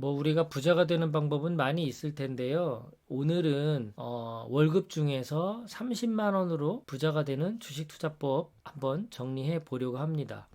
뭐 우리가 부자가 되는 방법은 많이 있을 텐데요. 오늘은 어, 월급 중에서 30만 원으로 부자가 되는 주식 투자법 한번 정리해 보려고 합니다.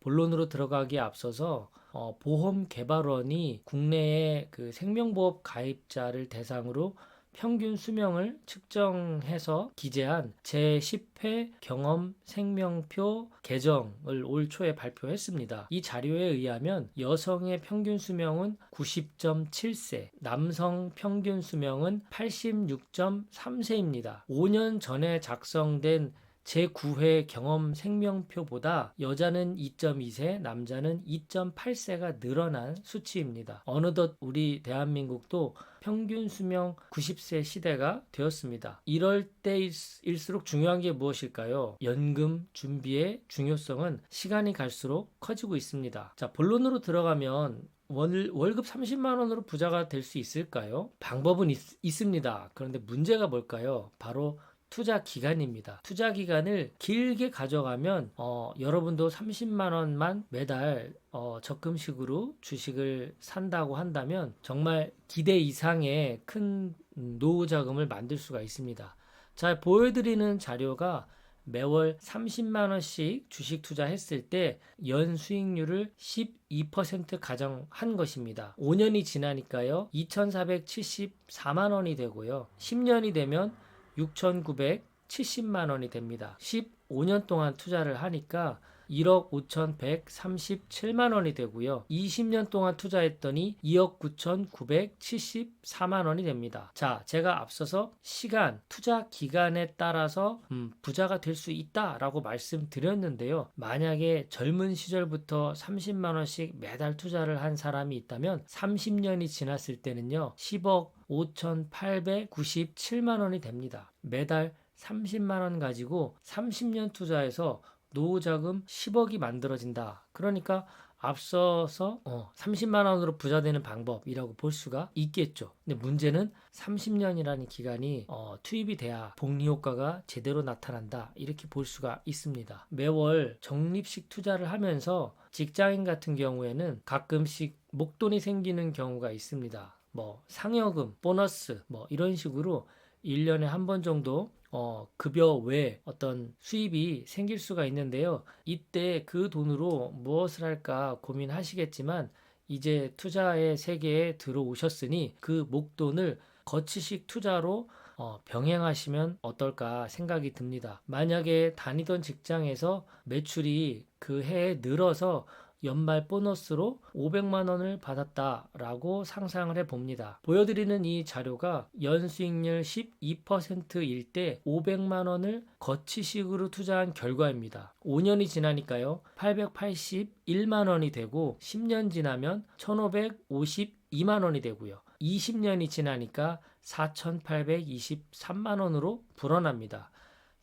본론으로 들어가기에 앞서서 어, 보험 개발원이 국내의 그 생명보험 가입자를 대상으로 평균 수명을 측정해서 기재한 제10회 경험 생명표 개정을 올 초에 발표했습니다. 이 자료에 의하면 여성의 평균 수명은 90.7세, 남성 평균 수명은 86.3세입니다. 5년 전에 작성된 제9회 경험 생명표보다 여자는 2.2세, 남자는 2.8세가 늘어난 수치입니다. 어느덧 우리 대한민국도 평균 수명 90세 시대가 되었습니다. 이럴 때일수록 중요한 게 무엇일까요? 연금 준비의 중요성은 시간이 갈수록 커지고 있습니다. 자, 본론으로 들어가면 월, 월급 30만 원으로 부자가 될 수 있을까요? 방법은 있, 있습니다. 그런데 문제가 뭘까요? 바로 투자 기간입니다. 투자 기간을 길게 가져가면 어, 여러분도 30만 원만 매달 어, 적금식으로 주식을 산다고 한다면 정말 기대 이상의 큰 노후 자금을 만들 수가 있습니다. 자, 보여드리는 자료가 매월 30만 원씩 주식 투자했을 때 연 수익률을 12% 가정한 것입니다. 5년이 지나니까요. 2,474만 원이 되고요. 10년이 되면 6,970만 원이 됩니다. 15년 동안 투자를 하니까 1억 5,137만 원이 되고요. 20년 동안 투자했더니 2억 9,974만 원이 됩니다. 자, 제가 앞서서 시간, 투자 기간에 따라서 음, 부자가 될 수 있다라고 말씀드렸는데요. 만약에 젊은 시절부터 30만 원씩 매달 투자를 한 사람이 있다면 30년이 지났을 때는요. 10억 5,897만 원이 됩니다. 매달 30만 원 가지고 30년 투자해서 노후 자금 10억이 만들어진다. 그러니까 앞서서 어, 30만 원으로 부자 되는 방법이라고 볼 수가 있겠죠. 근데 문제는 30년이라는 기간이 어, 투입이 돼야 복리 효과가 제대로 나타난다. 이렇게 볼 수가 있습니다. 매월 적립식 투자를 하면서 직장인 같은 경우에는 가끔씩 목돈이 생기는 경우가 있습니다. 뭐 상여금, 보너스 뭐 이런 식으로 1년에 한 번 정도 어, 급여 외 어떤 수입이 생길 수가 있는데요. 이때 그 돈으로 무엇을 할까 고민하시겠지만 이제 투자의 세계에 들어오셨으니 그 목돈을 거치식 투자로 어, 병행하시면 어떨까 생각이 듭니다. 만약에 다니던 직장에서 매출이 그 해에 늘어서 연말 보너스로 500만 원을 받았다라고 상상을 해 봅니다. 보여드리는 이 자료가 연수익률 12%일 때 500만 원을 거치식으로 투자한 결과입니다. 5년이 지나니까요. 881만 원이 되고 10년 지나면 1552만 원이 되고요. 20년이 지나니까 4,823만 원으로 불어납니다.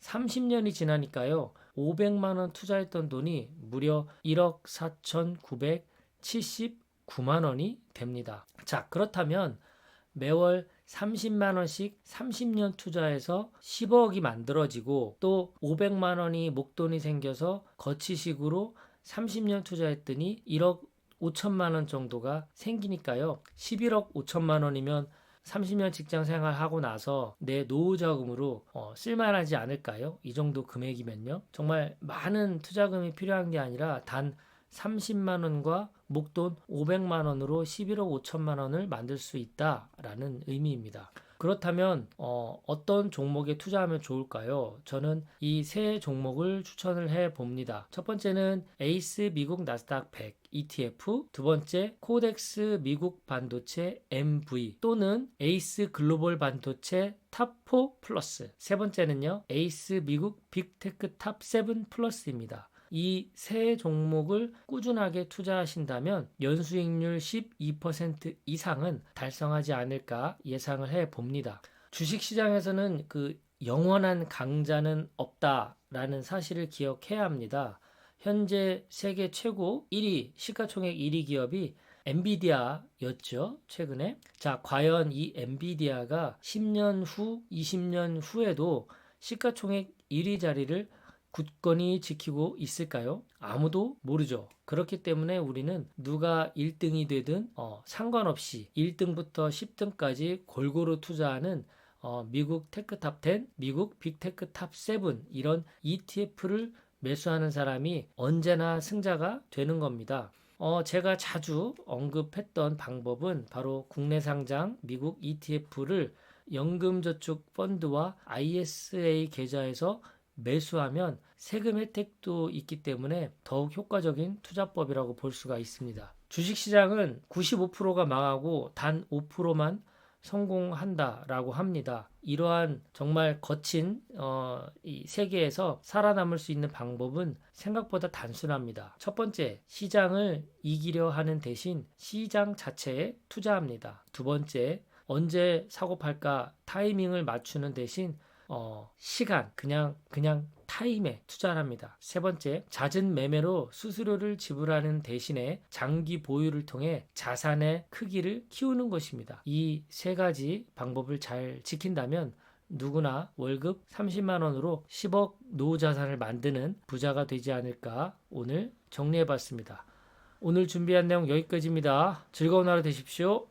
30년이 지나니까요. 500만 원 투자했던 돈이 무려 1억 4,979만 원이 됩니다. 자, 그렇다면 매월 30만 원씩 30년 투자해서 10억이 만들어지고 또 500만 원이 목돈이 생겨서 거치식으로 30년 투자했더니 1억 5천만 원 정도가 생기니까요. 11억 5천만 원이면 30년 직장 생활하고 나서 내 노후 자금으로 어, 쓸만하지 않을까요? 이 정도 금액이면요. 정말 많은 투자금이 필요한 게 아니라 단 30만 원과 목돈 500만 원으로 11억 5천만 원을 만들 수 있다라는 의미입니다. 그렇다면 어, 어떤 종목에 투자하면 좋을까요? 저는 이 세 종목을 추천을 해 봅니다. 첫 번째는 에이스 미국 나스닥 100 ETF, 두 번째 코덱스 미국 반도체 MV 또는 에이스 글로벌 반도체 탑4 플러스, 세 번째는요 에이스 미국 빅테크 탑7 플러스입니다. 이 세 종목을 꾸준하게 투자하신다면 연수익률 12% 이상은 달성하지 않을까 예상을 해 봅니다. 주식 시장에서는 그 영원한 강자는 없다라는 사실을 기억해야 합니다. 현재 세계 최고 1위 시가총액 1위 기업이 엔비디아였죠. 최근에. 자, 과연 이 엔비디아가 10년 후, 20년 후에도 시가총액 1위 자리를 굳건히 지키고 있을까요? 아무도 모르죠. 그렇기 때문에 우리는 누가 1등이 되든 어, 상관없이 1등부터 10등까지 골고루 투자하는 어, 미국 테크탑 10, 미국 빅테크 탑 7 이런 ETF를 매수하는 사람이 언제나 승자가 되는 겁니다. 어, 제가 자주 언급했던 방법은 바로 국내 상장 미국 ETF를 연금저축 펀드와 ISA 계좌에서 매수하면 세금 혜택도 있기 때문에 더욱 효과적인 투자법이라고 볼 수가 있습니다. 주식시장은 95%가 망하고 단 5%만 성공한다라고 합니다. 이러한 정말 거친 어, 이 세계에서 살아남을 수 있는 방법은 생각보다 단순합니다. 첫 번째, 시장을 이기려 하는 대신 시장 자체에 투자합니다. 두 번째, 언제 사고 팔까 타이밍을 맞추는 대신 어, 시간 그냥 그냥 타임에 투자를 합니다. 세 번째, 잦은 매매로 수수료를 지불하는 대신에 장기 보유를 통해 자산의 크기를 키우는 것입니다. 이 세 가지 방법을 잘 지킨다면 누구나 월급 30만 원으로 10억 노후 자산을 만드는 부자가 되지 않을까 오늘 정리해 봤습니다. 오늘 준비한 내용 여기까지입니다. 즐거운 하루 되십시오.